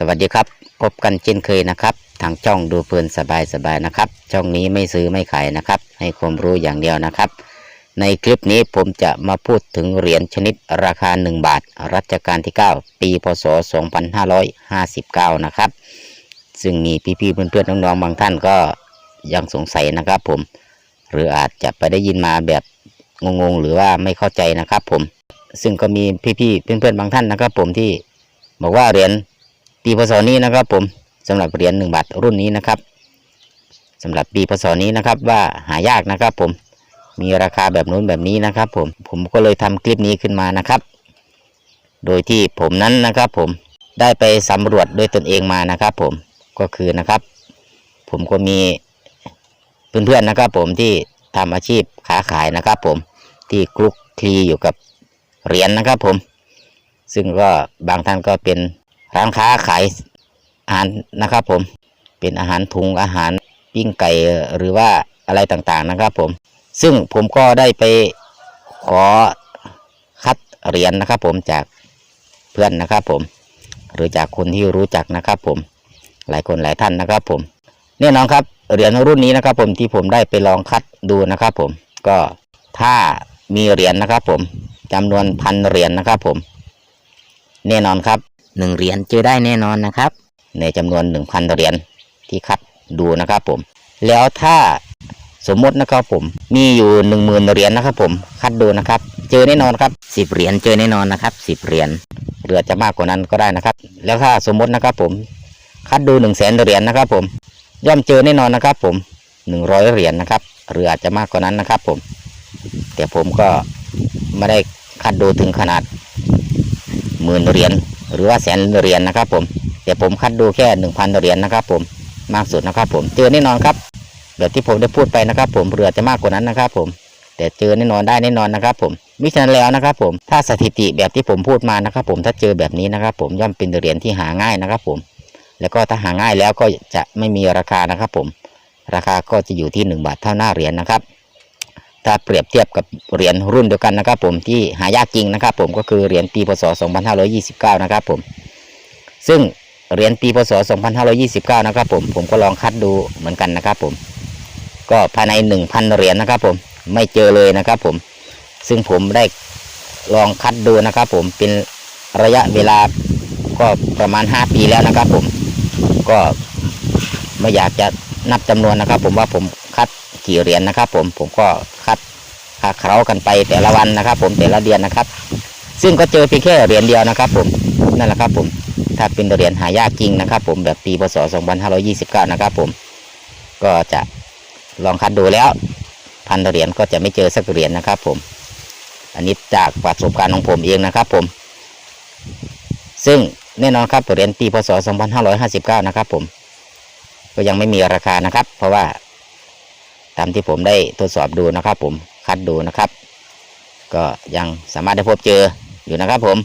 สวัสดีครับพบกันเช่นเคยนะครับ ทางช่องดูเพลินสบายสบายนะครับ ช่องนี้ไม่ซื้อไม่ขายนะครับ ให้ความรู้อย่างเดียวนะครับ ในคลิปนี้ผมจะมาพูดถึงเหรียญชนิดราคา 1 บาท รัชกาลที่ 9 ปีพศ 2559 นะครับ ซึ่งมีพี่ๆเพื่อนๆน้องๆบางท่านก็ยังสงสัยนะครับผม หรืออาจจะไปได้ยินมาแบบงงๆ หรือว่าไม่เข้าใจนะครับผม ซึ่งก็มีพี่ๆเพื่อนๆบางท่านนะครับ ผมที่บอกว่าเหรียญ ปีพศนี้นะครับ ผมสำหรับเหรียญหนึ่งบาทรุ่นนี้นะครับสำหรับปีพศนี้นะครับว่าหายากนะครับ ผมมีราคาแบบนู้นแบบนี้นะครับ ผมผมก็เลยทำคลิปนี้ขึ้นมานะครับ โดยที่ผมนั้นนะครับ ผมได้ไปสำรวจด้วยตนเองมานะครับ ผมก็คือนะครับ ผมก็มีเพื่อนๆนะครับ ผมที่ทำอาชีพค้าขายนะครับ ผมที่คลุกคลีอยู่กับเหรียญนะครับ ผม ซึ่งก็บางท่านก็เป็น ร้านค้าขายอาหารนะครับ ผมเป็นอาหารถุงอาหารปิ้งไก่หรือว่าอะไรต่างๆนะครับ ผม ซึ่งผมก็ได้ไปขอคัดเหรียญนะครับ ผมจากเพื่อนนะครับ ผม หรือจากคนที่รู้จักนะครับ ผม หลายคนหลายท่านนะครับ ผมแน่นอนครับเหรียญรุ่นนี้นะครับ ผมที่ผมได้ไปลองคัดดูนะครับ ผมก็ถ้ามีเหรียญนะครับ ผมจำนวนพันเหรียญนะครับ ผม แน่นอนครับ หนึ่งเหรียญเจอได้แน่นอนนะครับ ในจำนวนหนึ่งพันเหรียญที่คัดดูนะครับผม แล้วถ้าสมมตินะครับผมมีอยู่หนึ่งหมื่นเหรียญนะครับ ผมคัดดูนะครับ เจอแน่นอนครับสิบเหรียญเจอแน่นอนนะครับสิบเหรียญหรืออาจจะมากกว่านั้นก็ได้นะครับ แล้วถ้าสมมตินะครับผมคัดดูหนึ่งแสนเหรียญนะครับผมย่อมเจอแน่นอนนะครับผมหนึ่งร้อยเหรียญนะครับหรืออาจจะมากกว่านั้นนะครับ ผม แต่ผมก็ไม่ได้คัดดูถึงขนาดหมื่นเหรียญ หรือว่าแสนเหรียญนะครับ ผมแต่ผมคัดดูแค่หนึ่งพันเหรียญนะครับ ผมมากสุดนะครับผมเจอแน่นอนครับแบบที่ผมได้พูดไปนะครับ ผมเรือจะมากกว่านั้นนะครับ ผม แต่เจอแน่นอนได้แน่นอนนะครับ ผมมิฉะนั้นแล้วนะครับ ผมถ้าสถิติแบบที่ผมพูดมานะครับ ผมถ้าเจอแบบนี้นะครับ ผมย่อมเป็นเหรียญที่หาง่ายนะครับ ผม แล้วก็ถ้าหาง่ายแล้วก็จะไม่มีราคานะครับ ผม ราคาก็จะอยู่ที่หนึ่งบาทเท่าหน้าเหรียญนะครับ ถ้าเปรียบเทียบกับเหรียญรุ่นเดียวกันนะครับ ผมที่หายากจริงนะครับ ผมก็คือเหรียญปีพศ 2529 นะครับ ผม ซึ่งเหรียญปีพศ 2529 นะครับ ผมผมก็ลองคัดดูเหมือนกันนะครับ ผม ก็ภายใน 1,000 เหรียญนะครับ ผมไม่เจอเลยนะครับ ผม ซึ่งผมได้ลองคัดดูนะครับ ผมเป็นระยะเวลาก็ประมาณ 5 ปีแล้วนะครับ ผมก็ไม่อยากจะนับจำนวนนะครับ ผมว่าผมคัด กี่เหรียญนะครับ ผมผมก็คัดคาเคล้ากันไปแต่ละวันนะครับ ผมแต่ละเดือนนะครับ ซึ่งก็เจอเพียงแค่เหรียญเดียวนะครับ ผมนั่นแหละครับ ผมถ้าเป็นเหรียญหายากจริงนะครับ ผมแบบปีพศ 2529 นะครับ ผมก็จะลองคัดดูแล้ว พันเหรียญก็จะไม่เจอสักเหรียญนะครับ ผม อันนี้จากประสบการณ์ของผมเองนะครับ ผม ซึ่งแน่นอนครับเหรียญปีพศ 2559 นะครับ ผม ก็ยังไม่มีราคานะครับ เพราะว่า ตามที่ผมได้ทดสอบดูนะครับ ผมคัดดูนะครับ ก็ยังสามารถได้พบเจออยู่นะครับผม